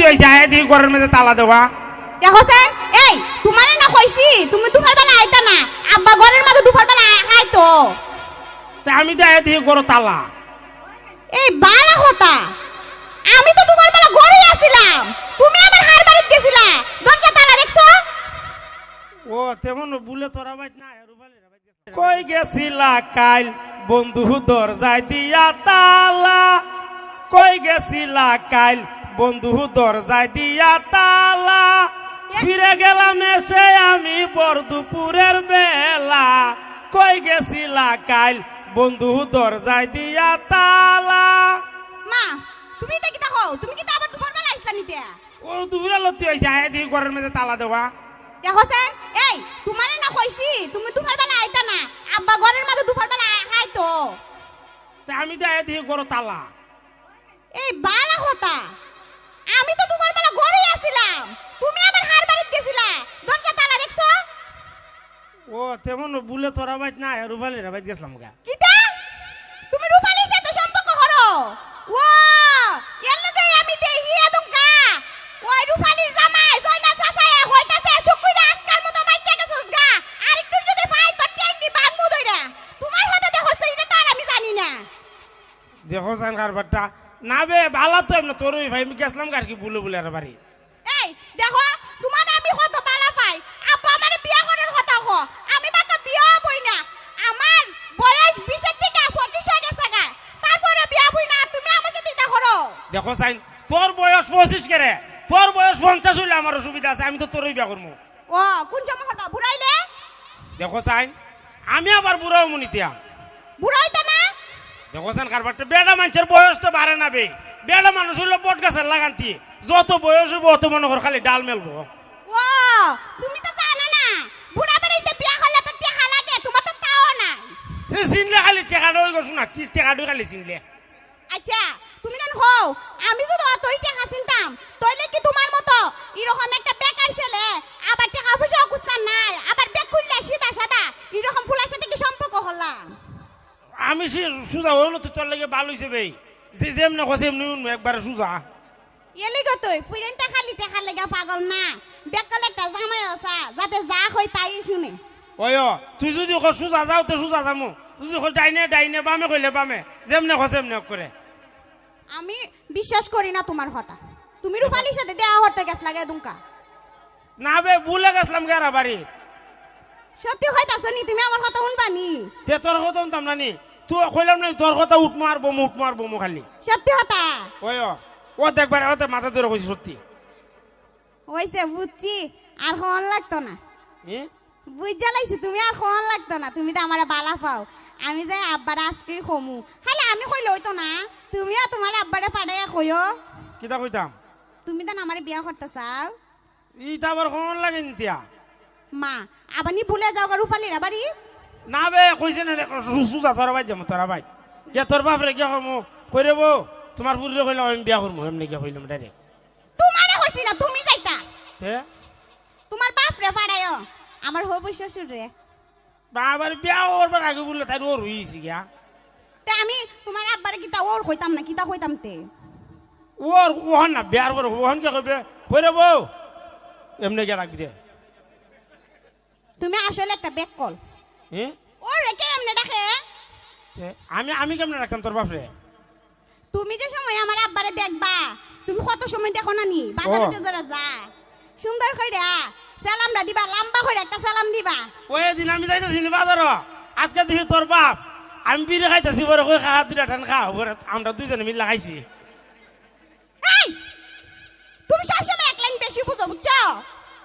লতি হয়েছে আয় দিই ঘরের মধ্যে তালা দেওয়া। দেখো স্যার এই তোমারে না কইছি তুমি দুপুর বেলা আইতা না আব্বা ঘরের মাঝে দুপুর বেলা আইতো। তা আমি তো আয় দিই ঘর তালা। এই বালা হতা আমি তো তোমার বেলা ঘরেই আছিলাম তুমি আবার হার বাড়িতে গেছিলা দরজা তালা দেখছ? ও তেমন বুলে তোরা বাইত না কই গেছিলা কাইল বন্ধু দরজায় দিয়া তালা? কই গেছিলা কাইল বন্ধু দরজায় দিয়া তালা। ফিরে গেলাম এসে আমি বরদুপুরের বেলা। কই গেছিলা কাইল বন্ধু দরজায় দিয়া তালা। মা তুমি এটা কিটা হও তুমি কিটা আবার দুপুর বেলা আইছলা নিতে? ও দুপুরে লতি হয়েছে আয় দিই ঘরের মধ্যে তালা দেওয়া। দেখো স্যার এই তোমারে না কইছি তুমি দুপুর বেলা আইতা না। আব্বা ঘরের মাঝে দুপুর বেলা আইতো। তা আমি তো আয় দিই ঘর তালা। এই বালা হতা আমি তো তোমার বেলা ঘরেই আছিলাম তুমি আবার হার বাড়িতে গেছিলা। দরজা তালা দেখছ? ও তেমন বুলে তোরা বাইত না রুবালির বাইত গেছিলাম গা। কিটা তুমি রূপালীর সাথে সম্পর্ক করো। ও এর লগে আমি দেখি একদম গা ওই রূপালীর জামাই জয়না চাচায় হইতাছে শুকুইরা আজকার মতো বাচ্চা গেছস গা। আরেকটু যদি পাই তো ট্যাঙ্কি বাগমু দইরা তোমার হাতে দেখছস তো এটা তো আর আমি জানি না। দেখো সান কারবারটা না বে ভালো তো এমনি তোর ভাই আমি গেছিলাম আর কি বুলে বুলে আর বাড়ি। এই দেখো তোমার আমি কত বালা পাই? আব্বা আমারে বিয়া করার কথা কো। আমি বাকা বিয়া বই না। আমার বয়স বিশের থেকে পঁচিশ হয়ে গেছে গা। তারপরে বিয়া বই না। তুমি আমার সাথে এটা করো। দেখো সাইন তোর বয়স পঁচিশ কেরে তোর বয়স পঞ্চাশ হইলে আমার অসুবিধা আছে আমি তো তোরই বিয়া করব ও কোন সময় হঠাৎ বুড়াইলে? দেখো সাইন আমি আবার বুড়াও মনিতিয়া। দেখো সাইন কারবারটা বেড়া মানুষের বয়স তো বাড়ে না বে। বেড়া মানুষ হইলে বট গাছের লাগান্তি। যত বয়স হইব অত মনে কর খালি ডাল মেলবো। ও তুমি তো জানো না বুড়া বাড়িতে বিয়া করলে তো টেকা লাগে তোমার তো তাও নাই। সে চিনলে খালি টেকাটা হয়ে গেছো না কি টেকাটা খালি চিনলে। আচ্ছা তুমি জান হও আমি যদি অতই টাকা চিনতাম তাইলে কি তোমার মতো এরকম একটা বেকার ছেলে আবার টাকা পয়সা কুস্তান নাই আবার বেক খুললে সিধা সাদা এরকম ফুলার সাথে কি সম্পর্ক হলাম আমি সে সুজা হইল তো তোর লাগে ভালো হয়েছে বে। যে যেমনি কছে এমনি উঠবো একবারে সুজা। এলি গো তুই ফুইরেনটা খালি টাকা লেগে পাগল না। বেকাল একটা জামাই আসা যাতে যা কই তাই শুনে। ওই ও, তুই যদি কস সুজা যাও তো সুজা যামু। তুই যদি কস ডাইনে ডাইনে বামে কইলে বামে। যেমনে কছে এমনি করে। আমি বিশ্বাস করি না তোমার কথা। তুমি রূপালির সাথে দেয়া হতে গেছ লাগে দুমকা। না বে ভুলে গেছিলাম গেরা বাড়ি। সত্যি নি তুমি আমার কথা শুনবানি তে তোর কথা শুনতাম না নি? তুই কইলাম না তোর কথা উঠমো আর বমু উঠমো আর বমু খালি। সত্যি হতা ওই ও, ও দেখবার ওতে মাথা ধরে কইছি সত্যি। হইছে বুঝছি আর হন লাগতো না। ই? বুঝা লাইছি তুমি আর হন লাগতো না তুমি তো আমার বালা পাও। আমি যে আব্বারে আজকে খমু খালি আমি কইলে হইতো না তুমিও তোমার আব্বারে পাড়াইয়া কইও। কিতা কইতাম? তুমি তো আমার বিয়া করতে চাও। ইটা আবার কোন লাগে নিতিয়া মা আবানি ভুলে যাও গা রূপালির আবারই না বে কইছে না রে, সুজা তোরা বাইত যাব তোরা বাইত। গে তোর বাপরে কে কমু কই রে বউ তোমার পুরীরে কইলাম আমি বিয়া করব এমনি কে কইলাম ডাইরেক্ট তোমারে হইছি না তুমি যাইতা। হে তোমার বাপ রে পাড়াইও আমার হবু শ্বশুর রে। বাবার বিয়া করবার আগে বললে তাই ওর হইছি গিয়া। তে আমি তোমার আব্বারে কিতা ওর কইতাম না কিতা কইতাম তে? ওর ওহন না বিয়ার পর ওহন কে কইবে? কই রে বউ? এমনি কে রাখবি দে। তুমি আসলে একটা বেক কল। ওর এমনি ডাকে? আমি আমি কেমনে রাখতাম তোর বাপরে? তুমি যে সময় আমার আব্বারে দেখবা তুমি কত সময় দেখো না নি? বাজারে। টাজারে যা সুন্দর কইরা সালামটা দিবা লম্বা কইরা একটা সালাম দিবা। ওই দিন আমি যাইতেছি নি বাজার আজকে দেখি তোর বাপ। আমি বিড়ি খাইতেছি বলে কই খা দুটা টান খা। বলে আমরা দুইজনে মিলে খাইছি। তুমি সবসময় এক লাইন বেশি বুঝো বুঝছ?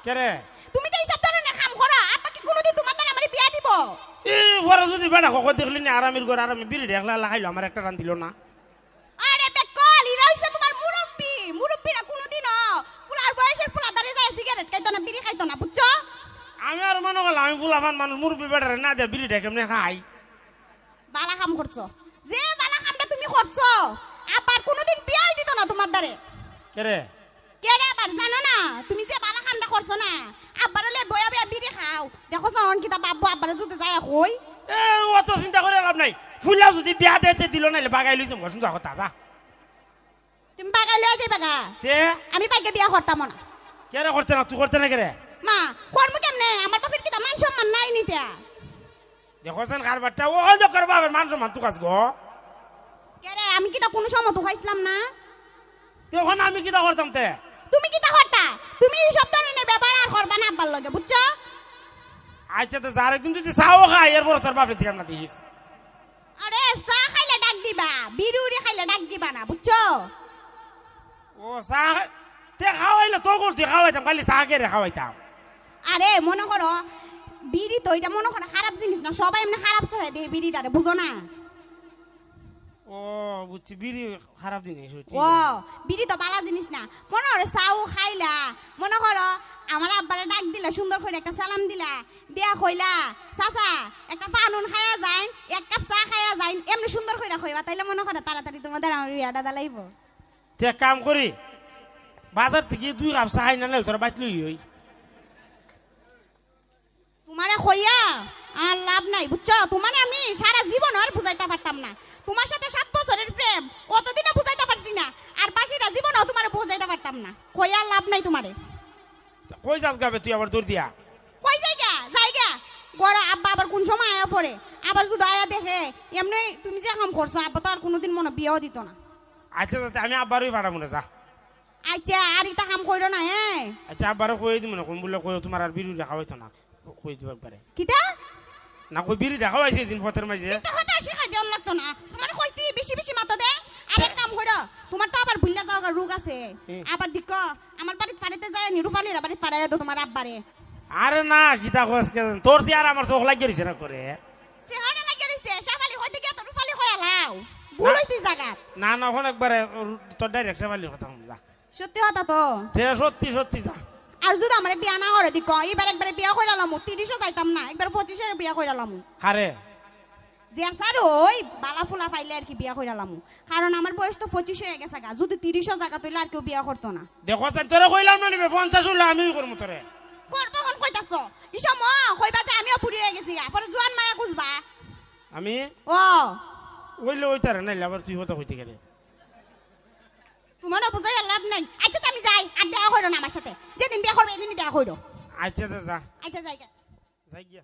কে রে তুমি যে এইসব ধরনের কাম করো আপা কি কোনোদিন তোমার দ্বারা আমার বিয়া দিব এ ওরা যদি বেড়া কখন দেখলি না আরামের ঘর আরামে বিড়ি ঢেকলা লাগাইলো আমার একটা রান দিল না। আরে বেকল ইরা হইছে তোমার মুরব্বি। মুরব্বিরা কোনোদিনও ফুলার বয়সের ফুলা দাঁড়ে যায় সিগারেট খাইতো না বিড়ি খাইতো না বুঝছ? আমি আর মনে করলাম আমি ফুলাফান মানুষ মুরব্বী বেড়ারে না দেয় বিড়ি ঢেকে খাই। বালা কাম করছ। যে বালা কামটা তুমি করছ আবার কোনোদিন বিয়াই দিত না তোমার দ্বারে। কে রে? কে আবার? জানো না তুমি যে বালা কামটা করছ না আব্বার হলে বয়া বয়া বিড়ি খাও দেখো সন কিতা বাবু আব্বারে যদি যায় কই এ অত চিন্তা করে লাভ নাই। ফুলা যদি বিয়া দিতে দিল নাইলে বাগাই লইছে শুনছা কথা যা। তুমি বাগা লয়ে যাই বাগা তে? আমি পাইকে বিয়া করতাম না কেরে করতে না তুই করতে না কেরে মা করব কেমনে? আমার বাপের কিতা মান সম্মান নাই নিতে দেখছেন কারবারটা ও যে করবা আবার মান সম্মান তুই কাজ গো। কেরে আমি কিতা কোনো সময় তো খাইছিলাম না? তখন আমি কিটা করতাম তে? তুমি কিতা করতা তুমি সব ধরনের ব্যবহার আর করবা না আব্বার লগে বুঝছ আচ্ছা তো কিন্তু একদিন যদি চাও খাই এরপর তোর বাপরে দিলাম না দিস আরে চা খাইলে ডাক দিবা। বিরুরি খাইলে ডাক দিবা না বুঝছ? ও চা তে খাওয়াইলে তো করতে খাওয়াইতাম খালি চা কেড়ে খাওয়াইতাম আরে মনে করো বিড়ি তো এটা মনে করো খারাপ জিনিস না সবাই এমনি খারাপ চোখে দিয়ে বিড়িটারে বুঝো না? ও বুঝছি বিড়ি খারাপ জিনিস ও বিড়ি তো বালা জিনিস না। মনে করো চাও খাইলা। মনে করো আমার আব্বারে ডাক দিলা সুন্দর করে একটা সালাম দিলা। দিয়া কইলা চাচা একটা পানুন খায়া যাইন এক কাপ চা খায়া যাইন এমনি সুন্দর করে কইবা তাইলে মনে করো তাড়াতাড়ি তোমাদের আমার বিয়াটা দালাইব তে কাম করি বাজার থেকে দুই কাপ চা খাই না তোর বাইত লই হই তোমারে কইয়া আর লাভ নাই বুঝছ? তোমারে আমি সারা জীবন আর বুঝাইতে পারতাম না। তোমার সাথে সাত বছরের প্রেম। অতদিনও বুঝাইতে পারছি না। আর বাকিটা জীবনও তোমারে বুঝাইতে পারতাম না। কই আর লাভ নাই তোমারে। কই যাস গাবে তুই আবার দৌড় দিয়া? কই যাইগা? যাইগা। গড় আব্বা আবার কোন সময় আয়া পড়ে? আবার যদি আয়া দেখে এমনি তুমি যে কাম করছ আব্বা তো আর কোনোদিন মনে বিয়েও দিত না। আচ্ছা তাতে আমি আব্বারই পাঠাবো না যা। আচ্ছা আর এটা কাম করো না হ্যাঁ? আচ্ছা আব্বারও কই দিব না কোন বলে কই তোমার আর বিড়ি দেখা হইতো না। কই দিব একবারে। কিটা? না কই বিড়ি দেখা হয়েছে দিন পথের মাঝে। আর শিখাই দেওয়ার লাগতো না। তোমার কইছি বেশি বেশি মাতো দে। আর এক কাম করো তোমার তো আবার ভুললে যাওয়ার রোগ আছে। আবার দিক আমার বাড়িতে পাড়াতে যায় নিরুফালির বাড়িতে পাড়ায় তো তোমার আব্বারে। আরে না গীতা কস কে তোর সে আর আমার চোখ লাগিয়ে দিছে না করে। সেহারে লাগে রইছে। সাফালি হইতে গিয়ে তো রুফালি হয়ে লাও ভুল হইছে জায়গাত না না ওখানে একবারে তোর ডাইরেক্ট সেবালি কথা হম যা। সত্যি কথা তো। সে সত্যি সত্যি যা। আর যদি আমার বিয়া না করে দিক এবার একবারে বিয়া করে লাম তিরিশও যাইতাম না একবার পঁচিশের বিয়া করে লাম হারে ওই বালা ফুলা পাইলে আর কি বিয়া করে লাম কারণ আমার বয়স তো পঁচিশ হয়ে গেছে গা যদি তিরিশও জায়গা তৈলে আর কেউ বিয়া করতো না। দেখো তোরে কইলাম না নিবে পঞ্চাশ করব তোরে। করব কোন কইতাছ? ইসম কইবা যে আমিও পুরি হয়ে গেছি গা পরে জোয়ান মায়া খুঁজবা। আমি? ও। ওইলে ওইতারে নাইলে আবার তুই হতে হইতে গেলে। তোমারও বুঝাই লাভ নাই। আচ্ছা যাই আর দেখা হইল না আমার সাথে। যেদিন বিয়ে করবে এদিনই দেখা হইল। আচ্ছা তো যা। আচ্ছা যাই। যাই গিয়া।